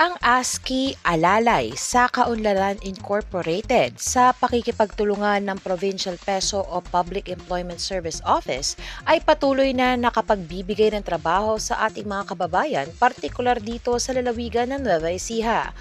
Ang ASCII alalay sa Kaunlaran Incorporated sa pakikipagtulungan ng Provincial Peso o Public Employment Service Office ay patuloy na nakapagbibigay ng trabaho sa ating mga kababayan, partikular dito sa lalawigan ng Nueva Ecija.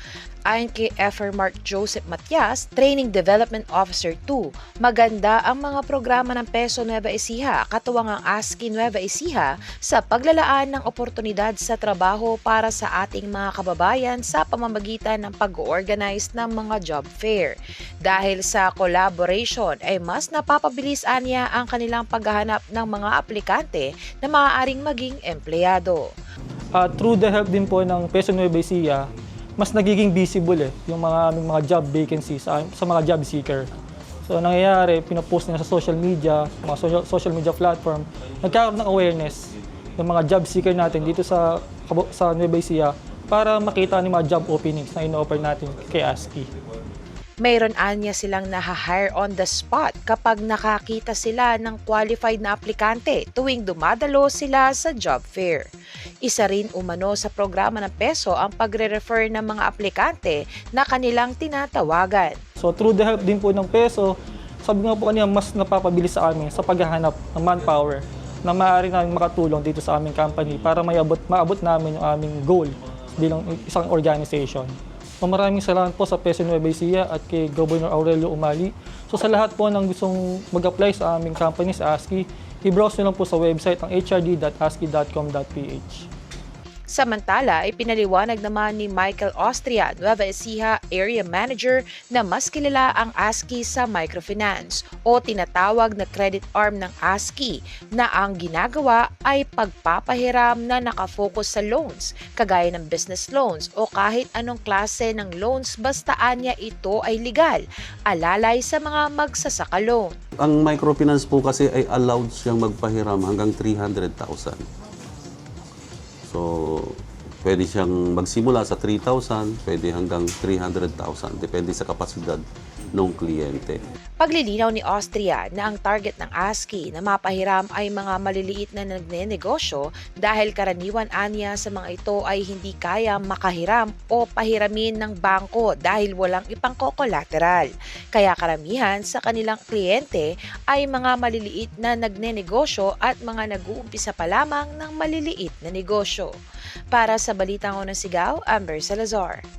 Ayon kay FR Mark Joseph Matias, Training Development Officer 2, maganda ang mga programa ng Peso Nueva Ecija, katuwang ang ASCII Nueva Ecija sa paglalaan ng oportunidad sa trabaho para sa ating mga kababayan sa pamamagitan ng pag-organize ng mga job fair. Dahil sa collaboration ay mas napapabilis anya ang kanilang paghahanap ng mga aplikante na maaaring maging empleyado. Uh, through the help din po ng Peso Nueva Ecija, mas nagiging visible eh, yung mga aming mga job vacancies sa, sa mga job seeker. So nangyayari, pinopost nila sa social media, mga social, social media platform, nagkakaroon ng awareness ng mga job seeker natin dito sa sa Nueva Ecija para makita ng mga job openings na ino-offer natin kay ASCII. Mayroon anya silang naha-hire on the spot kapag nakakita sila ng qualified na aplikante tuwing dumadalo sila sa job fair. Isa rin umano sa programa ng PESO ang pagre-refer ng mga aplikante na kanilang tinatawagan. So through the help din po ng peso, sabi nga po kanina, mas napapabilis sa amin sa paghahanap ng manpower na maaari namin makatulong dito sa aming company para mayabot, maabot namin yung aming goal bilang isang organization. So maraming salamat po sa Peso Nueva Ecija at kay Governor Aurelio Umali. So sa lahat po ng gustong mag-apply sa aming company sa ASCII, i-browse nyo lang po sa website ng hrd.ascii.com.ph. Samantala, ipinaliwanag naman ni Michael Austria, Nueva Ecija Area Manager na mas kilala ang ASCII sa microfinance o tinatawag na credit arm ng ASCII na ang ginagawa ay pagpapahiram na nakafocus sa loans, kagaya ng business loans o kahit anong klase ng loans basta anya ito ay legal, alalay sa mga magsasaka loan. Ang microfinance po kasi ay allowed siyang magpahiram hanggang 300,000. So, pwede siyang magsimula sa 3,000, pwede hanggang 300,000. Depende sa kapasidad ng kliyente. Paglilinaw ni Austria na ang target ng ASCII na mapahiram ay mga maliliit na nagnenegosyo dahil karaniwan anya sa mga ito ay hindi kaya makahiram o pahiramin ng bangko dahil walang ipangkokolateral. Kaya karamihan sa kanilang kliyente ay mga maliliit na nagnenegosyo at mga nag-uumpisa pa lamang ng maliliit na negosyo. Para sa Balitang Unang Sigaw, Amber Salazar.